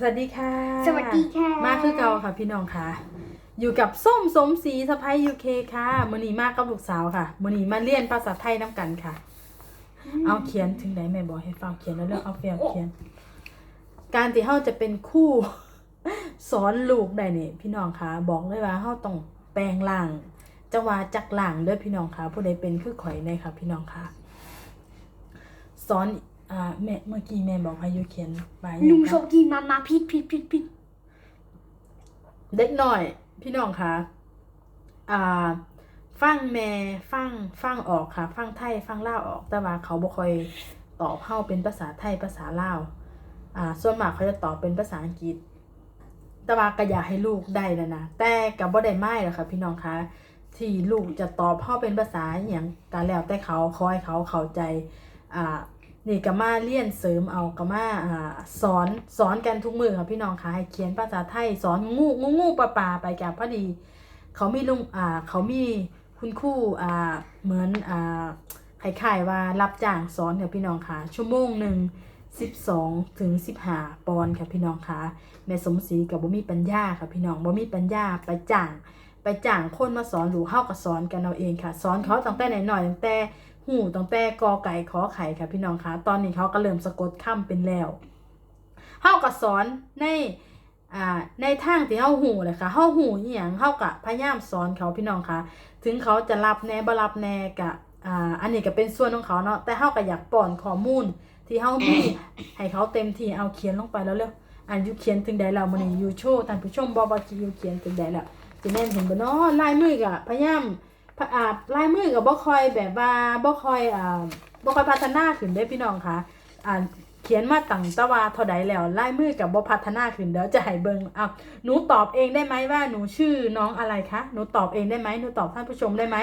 สวัสดีค่ะ สวัสดีค่ะ มาคือเก่าค่ะพี่น้องค่ะ อยู่กับส้มสมศรีสะพ้ายยูเคค่ะมือนีมากกับลูกสาวค่ะมือนีมาเรียนภาษาไทยน้ำกันค่ะ เอาเขียนถึงไหนแม่บอกให้ฟังเขียนแล้วเรื่องเอาเฟียเขียน การที่เฮาจะเป็นคู่สอนลูกได้เนี่ยพี่น้องค่ะ บอกเลยว่าเฮาต้องแปลงล่างจังหวะจักล่างเด้อพี่น้องค่ะผู้ใดเป็นคือข่อยในค่ะ พี่น้องค่ะ สอน อ่าแม่เมื่อกี้แม่บอกให้ยูเขียนไปลุงโชคดีมามาพิษพิษพิษพิษเด็กหน่อย พี่น้องค่ะอ่าฟังแม่ฟังฟังออกค่ะ ฟังไทยฟังลาวออกแต่ว่าเขาบ่ค่อยตอบเข้าเป็นภาษาไทยภาษาลาวอ่า ส่วนมากเขาจะตอบเป็นภาษาอังกฤษ แต่ว่าก็อยากให้ลูกได้แล้วนะแต่กับบ่ได้ไม่หรอกค่ะ พี่น้องคะที่ลูกจะตอบเข้าเป็นภาษาอหย่างการแล้วแต่เขาคอยเขาเข้าใจอ่า นี่ก็มาเรียนเสริมเอาก็มาอ่าสอนสอนกันทุกมือค่ะพี่น้องค่ะให้เขียนภาษาไทยสอนงูงูงูปลาปลาไปกับพอดี เขามีลุงอ่าเขามีคุณครูอ่าเหมือนอ่าคล้ายๆว่ารับจ้างสอนค่ะพี่น้องค่ะ ชั่วโมงหนึ่ง12ถึง15ปอนค่ะพี่น้องค่ะแม่สมศรีกับบ่มีปัญญาค่ะพี่น้องบ่มีปัญญาไปจ้างไปจ้างคนมาสอนหรือเฮาก็สอนกันเอาเองค่ะ สอนเขาตั้งแต่หน่อยตั้งแต่ หูตั้งแต่กอไก่ขอไข่ค่ะพี่น้องคะตอนนี้เขาก็เริ่มสะกดคำเป็นแล้วเฮาก็สอนในอ่าในทางที่เฮาหูเลยค่ะเฮาหูอีหยังเฮาก็พยายามสอนเขาพี่น้องคะถึงเขาจะรับแน่บ่รับแน่ก็อ่าอันนี้ก็เป็นส่วนของเขาเนาะแต่เฮาก็อยากป้อนข้อมูล ที่เฮามีให้เขาเต็มที่เอาเขียนลงไปแล้วเร็วอ่านอยู่เขียนถึงใดแล้วมื้อนี้อยู่โชว์ท่านผู้ชมบ่ว่าสิอยู่เขียนถึงใดแล้วสิแม่นเห็นบ่เนาะลายมือก็พยายาม อ่าลายมือก็บ่ค่อยแบบว่าบ่ค่อยอ่าบ่ค่อยพัฒนาขึ้นเด้พี่น้องค่ะอ่าเขียนมาตั้งแตะว่าเท่าใดแล้วลายมือก็บ่พัฒนาขึ้นเดี๋ยวจะให้เบิ่งอะหนูตอบเองได้ไหมว่าหนูชื่อน้องอะไรคะหนูตอบเองได้ไหมหนูตอบท่านผู้ชมได้ไหม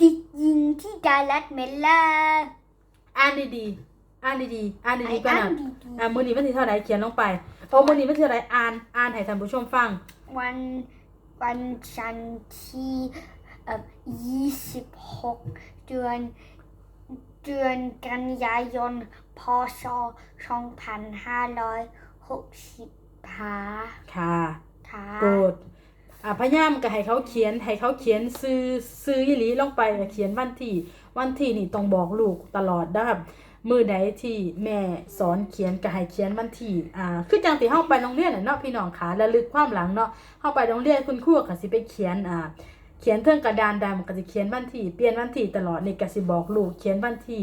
ติดยิงที่ดารัดเมลล่าอ่านดีๆอ่านดีๆอ่านไอดีๆก่อนอัน่ะนดีอ่ามื้อนี้วันที่เท่าใดเขียนลงไปโอ้มื้อนี้วันที่เท่าใดอ่านอ่านให้ท่านผู้ชมฟังๆวันวันจันทร์ที่เอ่อ ยี่สิบหกเดือนเดือนกันยายน พศสองพันห้าร้อยหกสิบห้าค่ะค่ะโกรธอ่าพยายามก็ให้เขาเขียนให้เขาเขียนซื้อซื้ออีหลีลงไปแล้วเขียนวันที่ วันที่นี่ต้องบอกลูกตลอดนะครับมือใดที่แม่สอนเขียนก็ให้เขียนวันที่อ่าคือจังที่เฮาไปโรงเรียนน่ะเนาะพี่น้องขาระลึกความหลังเนาะเฮาไปโรงเรียนคุณครูก็สิไปเขียนอ่า เขียนเทิงกระดานดำก็สิเขียนวันที่เปลี่ยนวันที่ตลอดนี่ก็สิบอกลูกเขียนวันที่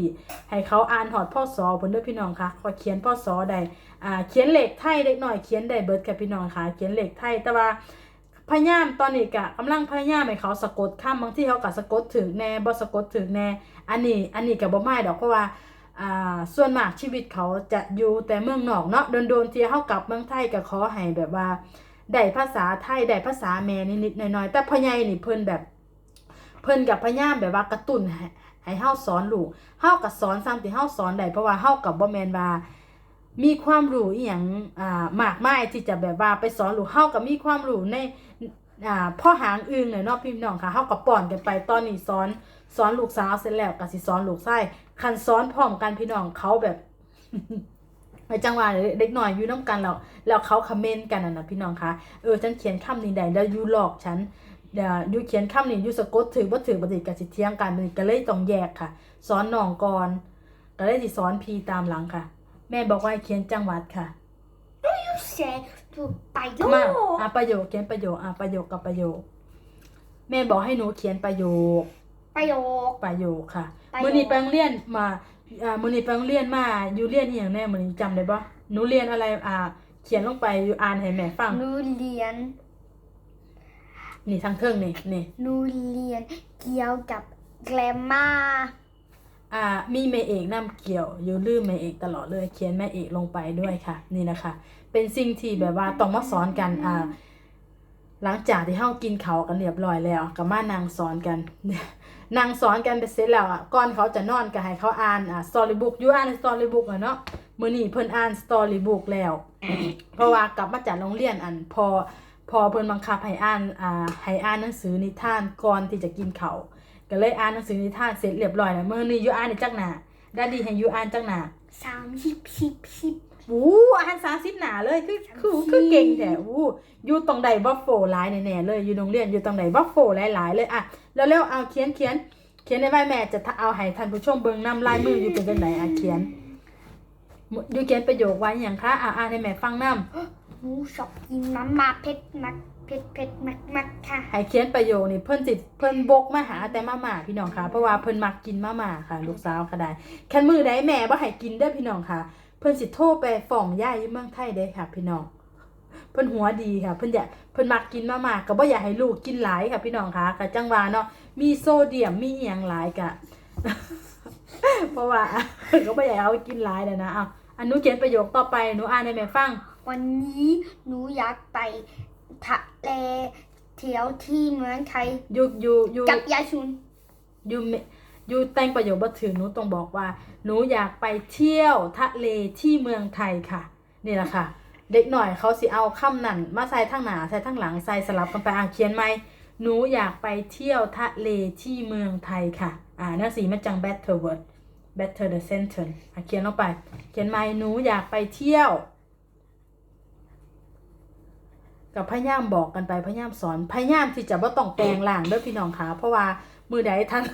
ให้เขาอ่านหอดพ่อสอเพิ่นด้อพี่น้องค่ะขอเขียนพ่อสอได้อ่าเขียนเลขไทยเล็กหน้อยเขียนได้เบิดค่ะพี่น้องค่ะ เขียนเลขไทยแต่ว่าพยายามตอนนี้กะกำลังพยายามให้เขาสะกดคำบางที่เขากะสะกดถึงแน่บ่สะกดถึงแน่อันนี้อันนี้ก็บ่ไม่ดอกเพราะว่าอ่าส่วนมากชีวิตเขาจะอยู่แต่เมืองนอกเนาะโดนๆที่เขากลับเมืองไทยก็ขอให้แบบว่า ได้ภาษาไทยได้ภาษาแม่นิดๆหน่อยๆแต่พ่อใหญ่นี่เพิ่นแบบ เพิ่นกับพยายามแบบว่ากระตุ้นให้ให้เฮาสอนลูกเฮาก็สอนซ้ำที่เฮาสอนได้เพราะว่าเฮากับบ่แม่นว่ามีความรู้อีหยังอ่ามากมายที่จะแบบว่าไปสอนลูกเฮาก็มีความรู้ในอ่าพ่อหางอึงเนี่ยเนาะพี่น้องค่ะเฮากับป้อนกันไปตอนนี้สอนสอนลูกสาวเสร็จแล้วก็สิสอนลูกชายคันสอนพร้อมกันพี่น้องเขาแบบ ในจังหวะเด็กหน่อยอยู่น้กันแล้วแล้วเขาคอมเมนต์กันน่ะนะพี่น้องคะเออฉันเขียนคำนี้ได้แล้วยูหลอกฉันเดี๋ยวยูเขียนคำนี้ยูสะกดถือบ่ถือบ่ถือก็สิเถียงกันมันก็เลยต้องแยกค่ะ สอนน้องก่อนก็เลยสิสอนพีตามหลังค่ะ แม่บอกว่าให้เขียนจังหวัดค่ะเซถูกไปโยมาอะประโยคเขียนประโยคอะประโยคกับประโยค แม่บอกให้หนูเขียนประโยคประโยคประโยคค่ะประโยคมื้อนี้ไปโรงเรียนมา อ่ามื้อนี้ไปโรงเรียนมา อยู่เรียนอีหยังแน่มื้อนี้จำได้บ่หนูเรียนอะไรอ่า เขียนลงไปอยู่อ่านให้แม่ฟัง หนูเรียนนี่ทางเทิงนี่นี่ หนูเรียนเกี่ยวกับแกรมมาอ่ามีแม่เอกนํเกี่ยวอยู่ลืมแม่เอกตลอดเลยเขียนแม่เอกลงไปด้วยค่ะ นี่นะคะ เป็นสิ่งที่แบบว่าต้องมาสอนกันอ่าหลังจากที่เฮากินเขาวกันเรียบร้อยแล้วก็มานั่งสอนกัน นั่งสอนกันไปเสร็จแล้วอะก่อนเขาจะนอนก็ให้เขาอ่านอ่าสตอรี่บุ๊กยูอ่านสตอรี่บุ๊กอะเนาะมื้อนี้เพิ่นอ่านสตอรี่บุ๊กแล้ว เพราะว่ากลับมาจากโรงเรียนอันพอพอเพิ่นบังคับให้อ่านอ่าให้อ่านหนังสือนิทานก่อนที่จะกินเขาวก็เลยอ่านหนังสือนิทานเสร็จเรียบร้อยแล้วมื้อนี้ยูอ่านได้จักหน้าดาดีให้ยูอ่านจักหน้าสามสิบสิบสิบ วู้อ่าน30หน้าเลยคือคือคือเก่งแต่อู้อยู่ตรงใดบัฟโฟหลายแน่ๆเลยอยู่โรงเรียนอยู่ตรงไหนบัฟโฟหลายๆเลยอะแล้วเร็วเอาเขียนเขียนเขียนในใบแม่จะเอาให้ท่านผู้ชมเบิ่งนำลายมืออยู่เป็นจังไดอะเขียนอยู่เขียนประโยคไว้อย่างคะอะอ่านให้แม่ฟังนำหนูชอบกินมาม่าเผ็ดมักเผ็ดเผ็ดมักมักค่ะให้เขียนประโยคนี่เพิ่นสิเพิ่นบกมาหาแต่มาม่าพี่น้องค่ะเพราะว่าเพิ่นมักกินมาม่าค่ะ ลูกสาวก็ได้คันมือใดแม่บ่ให้กินเด้อพี่น้องค่ะ เพิ่นสิโทรไปฟ้องย่ายอยู่เมืองไทยเด้อค่ะ พี่น้องเพิ่นหัวดีค่ะเพิ่นอยากเพิ่นมักกินมาม่าก็บ่อยากให้ลูกกินหลายค่ะ พี่น้องค่ะก็จังว่าเนาะมีโซเดียมมีอีหยังหลายกะเพราะว่าก็บ่อยากเอากินหลายเด้อนะอ้าวอันหนูเขียนประโยคต่อไปหนูอ่านให้แม่ฟัง วันนี้หนูอยากไปทะเลเที่ยวที่เมืองไทยอยู่อยู่อยู่กับยายชุนยูเม ยูแต่งประโยคบ่ถึงหนูต้องบอกว่า หนูอยากไปเที่ยวทะเลที่เมืองไทยค่ะ นี่แหละค่ะ เด็กหน่อยเขาสิเอาคำนั่นมาใส่ทั้งหน้าใส่ทั้งหลังใส่สลับกันไปอะเขียนไหมหนูอยากไปเที่ยวทะเลที่เมืองไทยค่ะ อ่าหนังสีมันจัง better word better the sentence อะเขียนลงไป เขียนไหมหนูอยากไปเที่ยวกับพยายามบอกกันไปพยายามสอนพยายามที่จะบ่ต้องแปลงร่างด้อพี่น้องคะเพราะว่ามือใดท่าน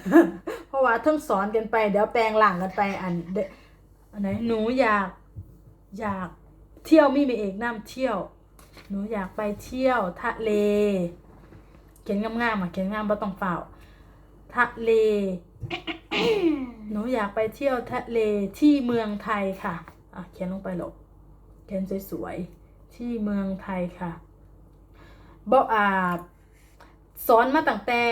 เพราะว่าทั้งสอนกันไป เดี๋ยวแปลงร่างกันไปอันอันไหนหนูอยากอยากเที่ยวมีเมเอกน้ำเที่ยว หนูอยากไปเที่ยวทะเล เขียนงามๆอะเขียนงามบ่ต้องเฝ้าทะเล หนูอยากไปเที่ยวทะเลที่เมืองไทยค่ะอะเขียนลงไปหลบเขียนสวยๆที่เมืองไทยค่ะบอกอ่าสอนมาตั้งแต่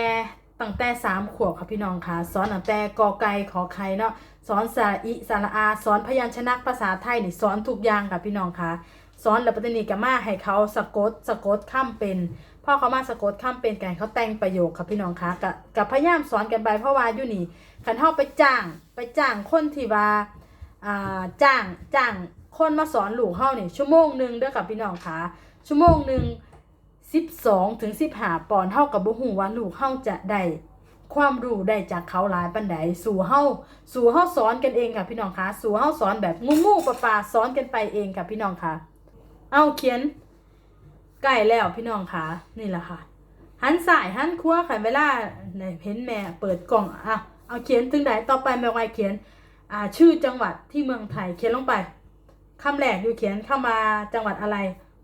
ตั้งแต่สามขวบค่ะพี่น้องค่ะสอนตั้งแต่กอไก่ขอไข่เนาะสอนสระอิสระอาสอนพยัญชนะภาษาไทยนี่สอนทุกอย่างค่ะพี่น้องค่ะสอนแล้วปัตตานีกับมาให้เขาสะกดสะกดข้ามเป็นพ่อเขามาสะกดข้ามเป็นกันเขาแต่งประโยคค่ะพี่น้องค่ะกับกับพยายามสอนกันไปเพราะว่าอยู่นี่คันเฮาไปจ้างไปจ้างคนที่ว่าอ่าจ้างจ้างคนมาสอนหลูกเฮานี่ชั่วโมงหนึ่งเด้อค่ะพี่น้องค่ะชั่วโมงหนึ่ง 12ถึง15ปอนเท่ากับบ่ฮู้ว่าลูกเฮาจะได้ความรู้ได้จากเขาหลายปานใดสู่เฮาสู่เฮาสอนกันเองค่ะพี่น้องคะสู่เฮาสอนแบบงูๆปลาๆสอนกันไปเองค่ะพี่น้องคะเอาเขียนใกล้แล้วพี่น้องคะนี่แหละค่ะ หันซ้ายหันขวค่ะเวลาเนี่ยเห็นแม่เปิดกล่องอะเอาเขียนถึงไหนต่อไปแม่ไว้เขียนอ่าชื่อจังหวัดที่เมืองไทยเขียนลงไปคำแรกอยู่เขียนเข้ามาจังหวัดอะไร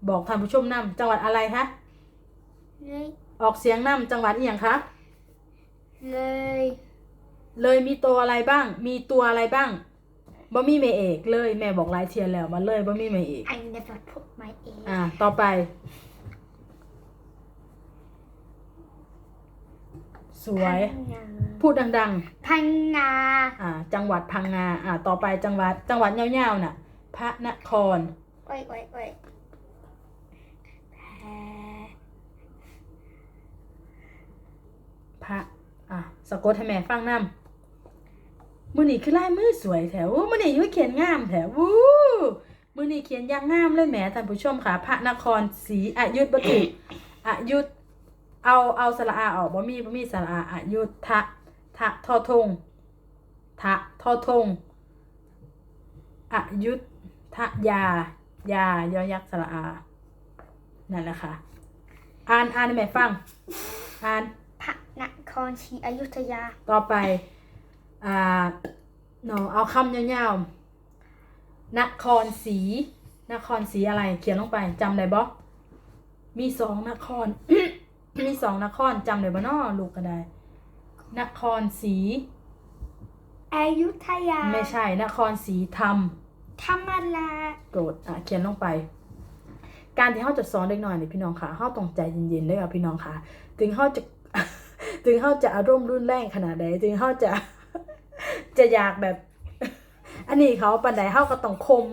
บอกท่านผู้ชมนํจังหวัดอะไรคะ เลยออกเสียงนำจังหวัดอหย่างคะ เลยเลยมีตัวอะไรบ้าง มีตัวอะไรบ้างบ่มีเมเอกเลยแม่บอกหลายเทียนแล้วว่าเลยบ่มีเมเอก I never put my A อ่า ต่อไป สวย พังงาพูดดัง พังงาๆ อ่า จังหวัดพังงา อ่า ต่อไปจังหวัด จังหวัดยาวๆน่ะ พระนคร โอ้ยโอ้ยโอ้ยแพ พระอะสะกดให้แม่ฟังนำมือนี่คือลายมือสวยแถวมือนี่ยุ้ยเขียนงามแถววู้มือนี่เขียนยังงามเลยแหมท่านผู้ชมค่ะ พระนครศรีอยุธบุตรอยุธเอาเอาสระอาออกบ่มีบ่มีสระอาอยุธทะทะทอทงทะทอทงอยุธทะยายายอยักษ์สระอานั่นแหละค่ะ อ่านอ่านให้แม่ฟัง อ่าน ระนครศรีอยุธยา ต่อไป อ่าเนาะเอาคำยาวๆนครศรีนครศรีอะไร เขียนลงไปจำได้บ่มีสองนคร มีสองนครจำได้บ่น้อลูกก็ได้ นครศรีอยุธยาไม่ใช่นครศรีธรรม ธรรมราโกรธอะเขียนลงไป การที่เขาจะสอนเด็กหน่อยนี่พี่น้องค่ะเขาต้องใจเย็นๆเลยค่ะพี่น้องค่ะ ถึงเขาจะ ถึงเขาจะอารมณ์รุนแรงขนาดใดถึงเขาจะจะอยากแบบ อันนี้เขาปันใดเขาก็ต้องคม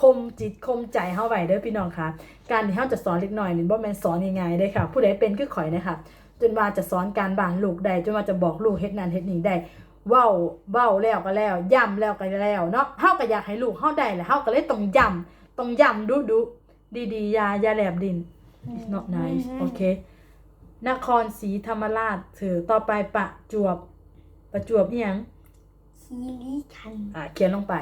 คมจิตคมใจเขาไว้เด้อพี่น้องค่ะ การที่เขาจะสอนเล็กหน่อยนี่บ่แม่นสอนง่ายๆเด้อค่ะ ผู้ใดเป็นคือข่อยนะคะจนว่าจะสอนการบ้านลูกได้จนว่าจะบอกลูกเฮ็ดนั่นเฮ็ดนี่ได้เว้าเว้าแล้วก็แล้วย้ำแล้วก็แล้วเนาะเฮาก็อยากให้ลูกเฮาได้แหละเฮาก็เลยต้องย้ำต้องย้ำดุดุดีๆอย่าอย่าแหลบดิน it's not nice โอเค นครศรีธรรมราชถือต่อไปประจวบ ประจวบอีหยังคีรีขันธ์อ่าเขียนลงไป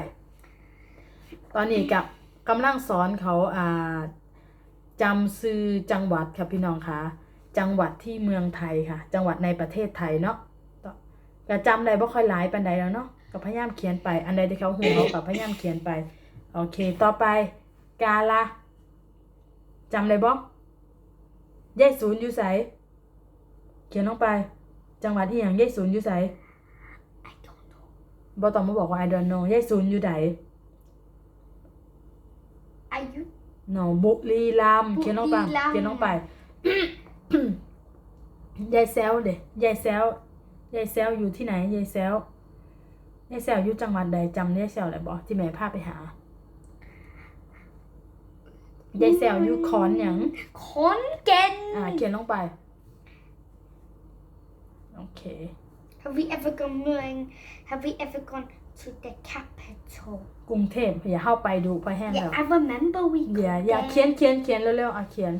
ตอนนี้กับกำลังสอนเขาอ่าจำซื้อจังหวัดค่ะพี่น้องคะจังหวัดที่เมืองไทยค่ะ จังหวัดในประเทศไทยเนาะต่อก็จำได้บ่ค่อยหลายปานใดแล้วเนาะก็พยายามเขียนไป อันใดที่เขาหูเขาก็พยายามเขียนไป โอเค ต่อไป กาละจำได้บ่ยายศูนย์อยู่ไส เขียนลงไป จังหวัดที่หยังยายศูนย์อยู่ไส I don't know บ่ต้องมาบอกว่า I don't know ยายศูนย์อยู่ไดอายุ no บุรีรัมย์บุรีเขียนลงไปรัมย์ เขียนลงไป ยายแซวเด้ยายแซวยายแซวอยู่ที่ไหนยายแซวยายแซวอยู่จังหวัดใดจำยายแซวได้บ่ที่แม่พาไปหายายแซวอยู่ขอนหยังขอนแก่นอ่า เขียนลงไป โอเค Have we ever gone เมือง Have we ever gone to the capital กรุงเทพอย่าเข้าไปดูไปแห้ง Yeah แล้ว I remember we อย่า got อย่า there. เขียนเขียนเขียนเร็วๆอะเขียน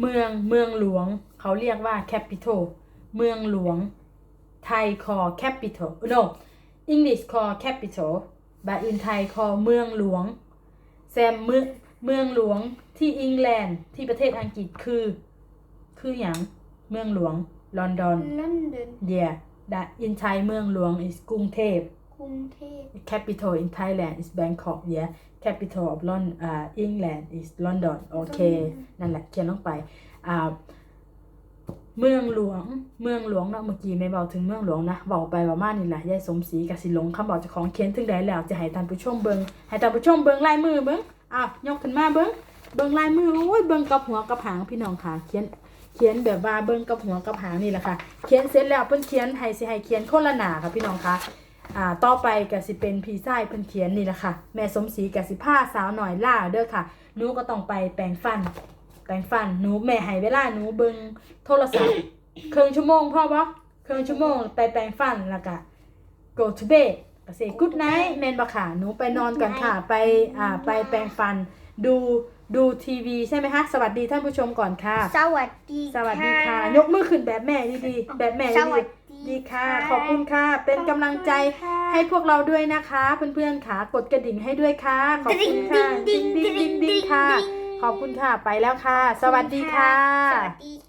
เมืองเมืองหลวง เขาเรียกว่า capital เมืองหลวง ไทย call capital no English call capital but in Thai call เมืองหลวงแซมเมืองเมืองหลวงที่อังกฤษที่ประเทศอังกฤษคือ คืออย่างเมืองหลวงลอนดอน London yeah that in Thai เมืองหลวง is กรุงเทพ กรุงเทพ capital in Thailand is Bangkok yeah capital of London uh, England is London โอเค นั่นแหละเขียนลงไปอ่าเมืองหลวง เมืองหลวงเนาะเมื่อกี้ไม่เบาถึงเมืองหลวงนะเบาไปประมาณนี้แหละยายสมศรีกับสิหลงคำบอกเจ้าของเขียนถึงใดแล้วจะให้ท่านผู้ชมเบิงให้ท่านผู้ชมเบิงลายมือเบิงอะยกขึ้นมาเบิงเบิงลายมือโอ้ยเบิงกับหัวกับหางพี่น้องค่ะเขียน เขียนแบบว่าเบิ้งกับหัวกับหางนี่แหละค่ะ เขียนเสร็จแล้วเพิ่นเขียนให้สิให้เขียนคนละหนาค่ะพี่น้องคะอ่าต่อไปก็สิเป็นพี่ชายเพิ่นเขียนนี่แหละค่ะ แม่สมศรีก็สิพาสาวหน่อยล่าเด้อค่ะหนูก็ต้องไปแปรงฟัน แปรงฟันหนูแม่ให้เวลาหนูเบิ่งโทรศัพท์ครึ่งชั่วโมงพอบ่ครึ่งชั่วโมงไปแปรงฟันแล้วก็ go to bed ก็สิ good night แม่นบ่ค่ะหนูไปนอนก่อนค่ะ ไปอ่าไปแปรงฟันดู ดูทีวีใช่ไหมคะสวัสดีท่านผู้ชมก่อนค่ะ สวัสดีสวัสดีค่ะ ยกมือขึ้นแบบแม่ดีๆแบบแม่สดีวัสๆดีดีค่ะ ขอบคุณค่ะ เป็นกำลังใจให้พวกเราด้วยนะคะ เพื่อนๆค่ะกดกระดิ่งให้ด้วยค่ะ ขอบคุณค่ะ ดิ้งดิ้งดิ้งดิ้งดิ้งดิ้งค่ะ ขอบคุณค่ะไปแล้วค่ะ สวัสดีค่ะ สวัสดี